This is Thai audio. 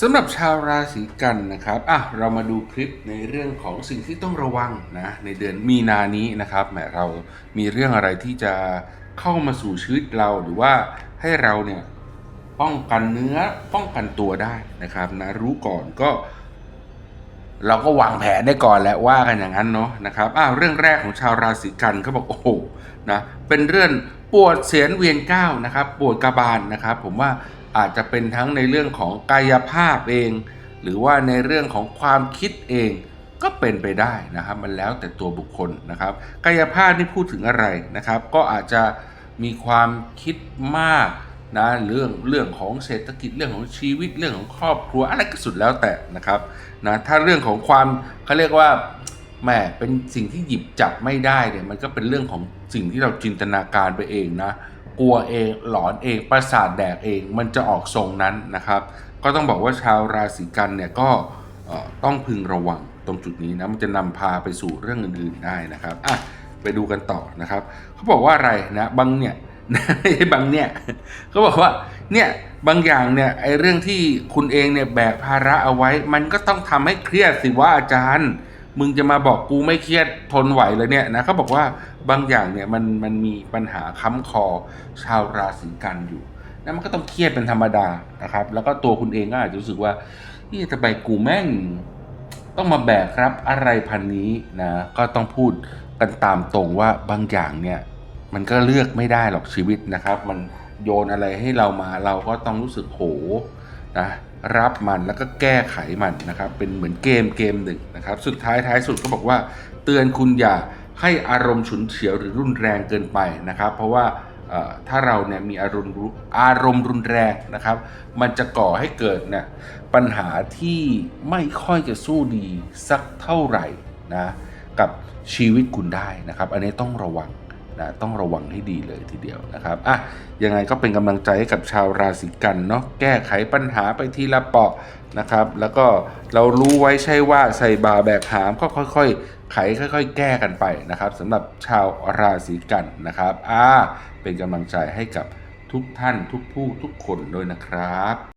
สำหรับชาวราศีกันนะครับ อะ เรามาดูคลิปในเรื่องของสิ่งที่ต้องระวังนะในเดือนมีนานี้นะครับ แหมเรามีเรื่องอะไรที่จะเข้ามาสู่ชีวิตเราหรือว่าให้เราเนี่ยป้องกันเนื้อป้องกันตัวได้นะครับนะรู้ก่อนก็ เราก็วางแผนได้ก่อนแหละว่ากันอย่างนั้นเนาะนะครับ อ้าวเรื่องแรกของชาวราศีกันเขาบอกโอ้โหนะเป็นเรื่องปวดเสียนเวียนก้าวนะครับ ปวดกระบาลนะครับ ผมว่า อาจจะเป็นทั้งในเรื่องของกายภาพเอง หรือว่าในเรื่องของความคิดเองก็เป็นไปได้นะครับ มันแล้วแต่ตัวบุคคลนะครับ กายภาพนี่พูดถึงอะไรนะครับ ก็อาจจะมีความคิดมากนะเรื่องเรื่องของเศรษฐกิจเรื่องของชีวิตเรื่องของครอบครัวอะไรก็สุดแล้วแต่นะครับนะถ้าเรื่องของความเขาเรียกว่าแหมเป็นสิ่งที่หยิบจับไม่ได้เนี่ยมันก็เป็นเรื่องของสิ่งที่เราจินตนาการไปเองนะ กลัวเองหลอนเองประสาทแดกเองมันจะออกทรงนั้นนะครับ ก็ต้องบอกว่าชาวราศีกันเนี่ยก็ต้องพึงระวังตรงจุดนี้นะมันจะนำพาไปสู่เรื่องอื่นๆได้นะครับอะไปดูกันต่อนะครับเขาบอกว่าอะไรนะบางเนี่ยไม่ใช่บางเนี่ยเขาบอกว่าเนี่ยบางอย่างเนี่ยไอ้เรื่องที่คุณเองเนี่ยแบกภาระเอาไว้ มันก็ต้องทำให้เครียดสิว่าอาจารย์ มึงจะมาบอกกูไม่เครียดทนไหวเลยเนี่ยนะเขาบอกว่าบางอย่างเนี่ยมันมันมีปัญหาค้ำคอชาวราศีกันอยู่นะมันก็ต้องเครียดเป็นธรรมดานะครับ แล้วก็ตัวคุณเองก็อาจจะรู้สึกว่านี่ทำไมกูแม่งต้องมาแบกรับอะไรพันนี้นะก็ต้องพูดกันตามตรงว่าบางอย่างเนี่ย มันก็เลือกไม่ได้หรอกชีวิตนะครับ มันโยนอะไรให้เรามาเราก็ต้องรู้สึกโห นะรับมันแล้วก็แก้ไขมันนะครับ เป็นเหมือนเกมเกมหนึ่งนะครับ สุดท้ายท้ายสุดก็บอกว่า เตือนคุณอย่าให้อารมณ์ฉุนเฉียวหรือรุนแรงเกินไปนะครับ เพราะว่าถ้าเราเนี่ยมีอารมณ์อารมณ์รุนแรงนะครับ มันจะก่อให้เกิดเนี่ยปัญหาที่ไม่ค่อยจะสู้ดีสักเท่าไหร่นะกับชีวิตคุณได้นะครับ อันนี้ต้องระวัง นะต้องระวังให้ดีเลยทีเดียวนะครับอะยังไงก็เป็นกำลังใจให้กับชาวราศีกันเนาะแก้ไขปัญหาไปทีละเปาะนะครับ แล้วก็เรารู้ไว้ใช่ว่าใส่บาแบกหามก็ค่อยๆ ไขค่อย ๆ แก้กันไปนะครับสำหรับชาวราศีกันนะครับอ่าเป็นกำลังใจให้กับทุกท่านทุกผู้ทุกคนด้วยนะครับ